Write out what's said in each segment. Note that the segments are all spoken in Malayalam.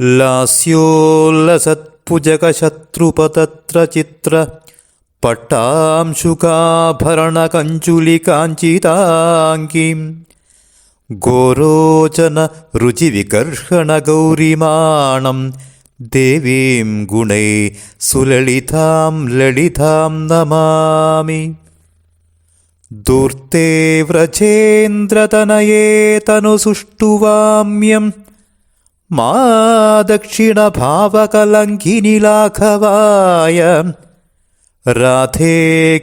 लास्योल्लसत्पुजकशत्रुपतत्र चित्रपटांशुकाभरणकञ्चुलिकाञ्चिताङ्कीं गोरोचनरुचिविकर्षणगौरिमाणं देवीं गुणैः सुललितां ललितां नमामि। दूर्ते व्रजेन्द्रतनये तनुसुष्टुवाम्यं मा दक्षिणभावकलङ्किनिलाघवाय राधे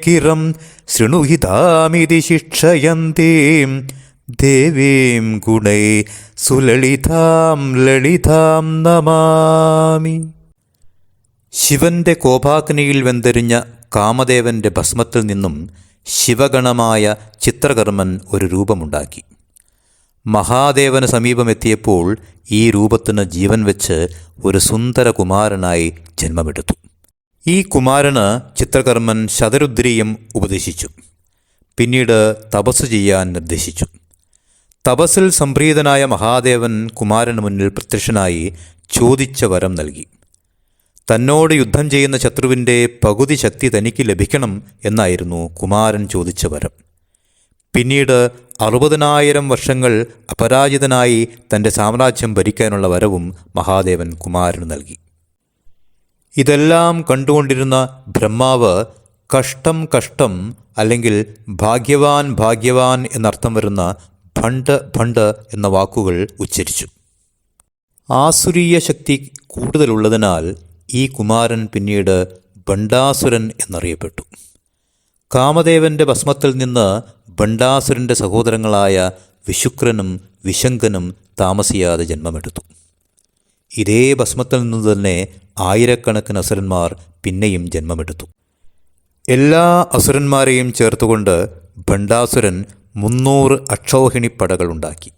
किरं शृणुहितामिति शिक्षयन्तीं ദേവീം ഗുണൈ സുലളിതാം ലളിതാം നമാമി ശിവന്റെ കോപാഗ്നിയിൽ വെന്തെരിഞ്ഞ കാമദേവന്റെ ഭസ്മത്തിൽ നിന്നും ശിവഗണമായ ചിത്രകർമ്മൻ ഒരു രൂപമുണ്ടാക്കി. മഹാദേവന് സമീപമെത്തിയപ്പോൾ ഈ രൂപത്തിന് ജീവൻ വെച്ച് ഒരു സുന്ദര കുമാരനായി ജന്മമെടുത്തു. ഈ കുമാരന് ചിത്രകർമ്മൻ ശതരുദ്രിയും ഉപദേശിച്ചു. പിന്നീട് തപസ് ചെയ്യാൻ നിർദ്ദേശിച്ചു. തപസ്സിൽ സംപ്രീതനായ മഹാദേവൻ കുമാരന് മുന്നിൽ പ്രത്യക്ഷനായി ചോദിച്ച വരം നൽകി. തന്നോട് യുദ്ധം ചെയ്യുന്ന ശത്രുവിന്റെ പകുതി ശക്തി തനിക്ക് ലഭിക്കണം എന്നായിരുന്നു കുമാരൻ ചോദിച്ച വരം. പിന്നീട് അറുപതിനായിരം വർഷങ്ങൾ അപരാജിതനായി തന്റെ സാമ്രാജ്യം ഭരിക്കാനുള്ള വരവും മഹാദേവൻ കുമാരന് നൽകി. ഇതെല്ലാം കണ്ടുകൊണ്ടിരുന്ന ബ്രഹ്മാവ് കഷ്ടം കഷ്ടം അല്ലെങ്കിൽ ഭാഗ്യവാൻ ഭാഗ്യവാൻ എന്നർത്ഥം വരുന്ന ഭണ്ട് ഭണ്ട് എന്ന വാക്കുകൾ ഉച്ചരിച്ചു. ആസുരീയ ശക്തി കൂടുതലുള്ളതിനാൽ ഈ കുമാരൻ പിന്നീട് ബണ്ടാസുരൻ എന്നറിയപ്പെട്ടു. കാമദേവന്റെ ഭസ്മത്തിൽ നിന്ന് ഭണ്ഡാസുരന്റെ സഹോദരങ്ങളായ വിശുക്രനും വിശങ്കനും താമസിയാതെ ജന്മമെടുത്തു. ഇതേ ഭസ്മത്തിൽ നിന്ന് തന്നെ ആയിരക്കണക്കിന് അസുരന്മാർ പിന്നെയും ജന്മമെടുത്തു. എല്ലാ അസുരന്മാരെയും ചേർത്തുകൊണ്ട് ഭണ്ഡാസുരൻ മുന്നൂറ് അക്ഷോഹിണി പടകളുണ്ടാക്കി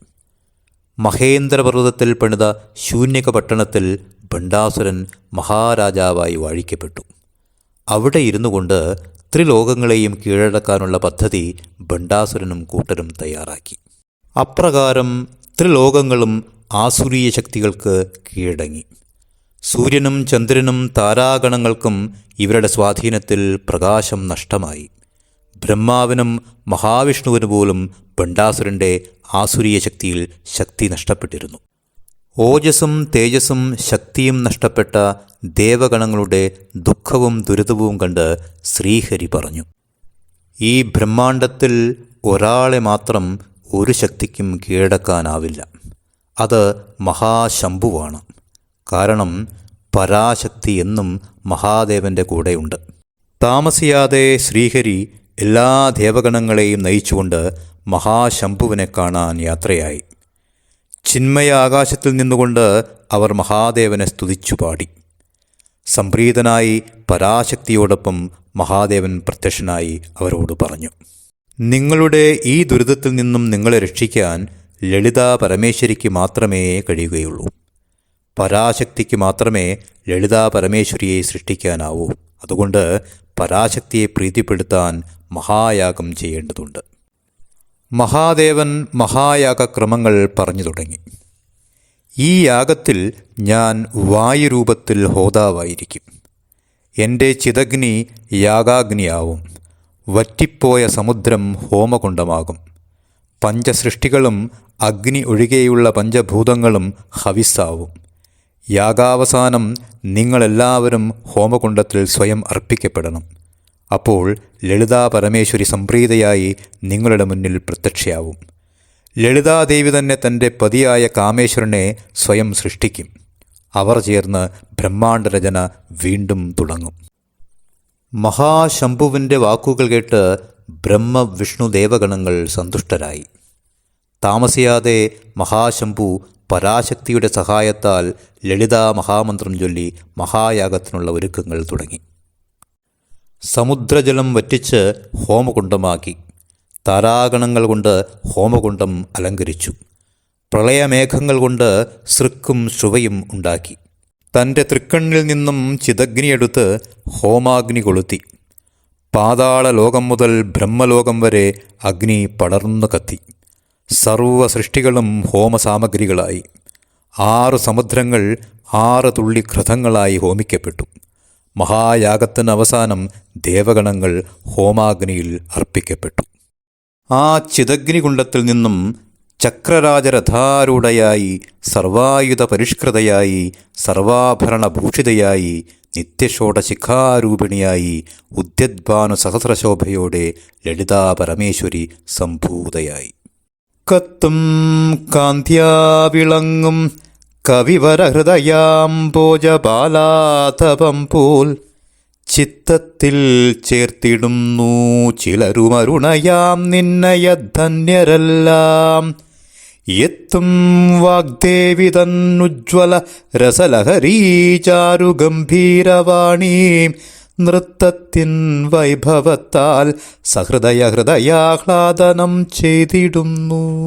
മഹേന്ദ്രപർവതത്തിൽ പണിത ശൂന്യക പട്ടണത്തിൽ ഭണ്ഡാസുരൻ മഹാരാജാവായി വാഴിക്കപ്പെട്ടു. അവിടെ ഇരുന്നു കൊണ്ട് ത്രിലോകങ്ങളെയും കീഴടക്കാനുള്ള പദ്ധതി ഭണ്ഡാസുരനും കൂട്ടരും തയ്യാറാക്കി. അപ്രകാരം ത്രിലോകങ്ങളും ആസുരീയ ശക്തികൾക്ക് കീഴടങ്ങി. സൂര്യനും ചന്ദ്രനും താരാഗണങ്ങൾക്കും ഇവരുടെ സ്വാധീനത്തിൽ പ്രകാശം നഷ്ടമായി. ബ്രഹ്മാവിനും മഹാവിഷ്ണുവിന് പോലും ഭണ്ഡാസുരന്റെ ആസുരീയ ശക്തിയിൽ ശക്തി നഷ്ടപ്പെട്ടിരുന്നു. ഓജസ്സും തേജസ്സും ശക്തിയും നഷ്ടപ്പെട്ട ദേവഗണങ്ങളുടെ ദുഃഖവും ദുരിതവും കണ്ട് ശ്രീഹരി പറഞ്ഞു ഈ ബ്രഹ്മാണ്ടത്തിൽ ഒരാളെ മാത്രം ഒരു ശക്തിക്കും കീഴടക്കാനാവില്ല. അത് മഹാശംഭുവാണ്. കാരണം പരാശക്തി എന്നും മഹാദേവന്റെ കൂടെയുണ്ട്. താമസിയാതെ ശ്രീഹരി എല്ലാ ദേവഗണങ്ങളെയും നയിച്ചുകൊണ്ട് മഹാശംഭുവിനെ കാണാൻ യാത്രയായി. ചിന്മയ ആകാശത്തിൽ നിന്നുകൊണ്ട് അവർ മഹാദേവനെ സ്തുതിച്ചു പാടി സംപ്രീതനായി പരാശക്തിയോടൊപ്പം മഹാദേവൻ പ്രത്യക്ഷനായി അവരോട് പറഞ്ഞു നിങ്ങളുടെ ഈ ദുരിതത്തിൽ നിന്നും നിങ്ങളെ രക്ഷിക്കാൻ ലളിത പരമേശ്വരിക്ക് മാത്രമേ കഴിയുകയുള്ളൂ. പരാശക്തിക്ക് മാത്രമേ ലളിത പരമേശ്വരിയെ സൃഷ്ടിക്കാനാവൂ. അതുകൊണ്ട് പരാശക്തിയെ പ്രീതിപ്പെടുത്താൻ മഹായാഗം ചെയ്യേണ്ടതുണ്ട്. മഹാദേവൻ മഹായാഗക്രമങ്ങൾ പറഞ്ഞു തുടങ്ങി. ഈ യാഗത്തിൽ ഞാൻ വായുരൂപത്തിൽ ഹോതാവായിരിക്കും. എന്റെ ചിതഗ്നി യാഗാഗ്നിയാവും. വറ്റിപ്പോയ സമുദ്രം ഹോമകുണ്ടമാകും പഞ്ചസൃഷ്ടികളും അഗ്നി ഒഴികെയുള്ള പഞ്ചഭൂതങ്ങളും ഹവിസ്സാവും. യാഗാവസാനം നിങ്ങളെല്ലാവരും ഹോമകുണ്ടത്തിൽ സ്വയം അർപ്പിക്കപ്പെടണം. അപ്പോൾ ലളിതാ പരമേശ്വരി സംപ്രീതയായി നിങ്ങളുടെ മുന്നിൽ പ്രത്യക്ഷയാവും. ലളിതാദേവി തന്നെ തന്റെ പതിയായ കാമേശ്വരനെ സ്വയം സൃഷ്ടിക്കും. അവർ ചേർന്ന് ബ്രഹ്മാണ്ഡരചന വീണ്ടും തുടങ്ങും. മഹാശംഭുവിന്റെ വാക്കുകൾ കേട്ട് ബ്രഹ്മ വിഷ്ണു ദേവഗണങ്ങൾ സന്തുഷ്ടരായി. താമസിയാതെ മഹാശംഭു പരാശക്തിയുടെ സഹായത്താൽ ലളിതാ മഹാമന്ത്രം ചൊല്ലി മഹായാഗത്തിനുള്ള ഒരുക്കങ്ങൾ തുടങ്ങി. സമുദ്രജലം വറ്റിച്ച് ഹോമകുണ്ടമാക്കി. താരാഗണങ്ങൾ കൊണ്ട് ഹോമകുണ്ടം അലങ്കരിച്ചു. പ്രളയമേഘങ്ങൾ കൊണ്ട് സൃക്കും ശുവയും ഉണ്ടാക്കി. തന്റെ തൃക്കണ്ണിൽ നിന്നും ചിതഗ്നിയെടുത്ത് ഹോമാഗ്നി കൊളുത്തി. പാതാള ലോകം മുതൽ ബ്രഹ്മലോകം വരെ അഗ്നി പടർന്നു കത്തി. സർവ സൃഷ്ടികളും ഹോമസാമഗ്രികളായി. ആറ് സമുദ്രങ്ങൾ ആറ് തുള്ളി ഘൃതങ്ങളായി ഹോമിക്കപ്പെട്ടു. മഹായാഗത്തിന് അവസാനം ദേവഗണങ്ങൾ ഹോമാഗ്നിയിൽ അർപ്പിക്കപ്പെട്ടു. ആ ചിതഗ്നികുണ്ടത്തിൽ നിന്നും ചക്രരാജരഥാരൂഢയായി സർവായുധ പരിഷ്കൃതയായി സർവാഭരണഭൂഷിതയായി നിത്യഷോടശിഖാരൂപിണിയായി ഉദ്യദ്ഭാനു സഹസ്രശോഭയോടെ ലളിതാ പരമേശ്വരി സംഭൂതയായി കത്തും കാന്ത്യാവിളങ്ങും കവിവരഹൃദയാംബോജപാലാതപം പോൽ ചിത്തത്തിൽ ചേർത്തിടുന്നു ചിലരുമരുണയാം നിന്നയധന്യരെല്ലാം. എത്തും വാഗ്ദേവി തന്നുജ്വല രസലഹരീചാരു ഗംഭീരവാണി. നൃത്തത്തിൻ വൈഭവത്താൽ സഹൃദയ ഹൃദയാഹ്ലാദനം ചെയ്തിടുന്നു.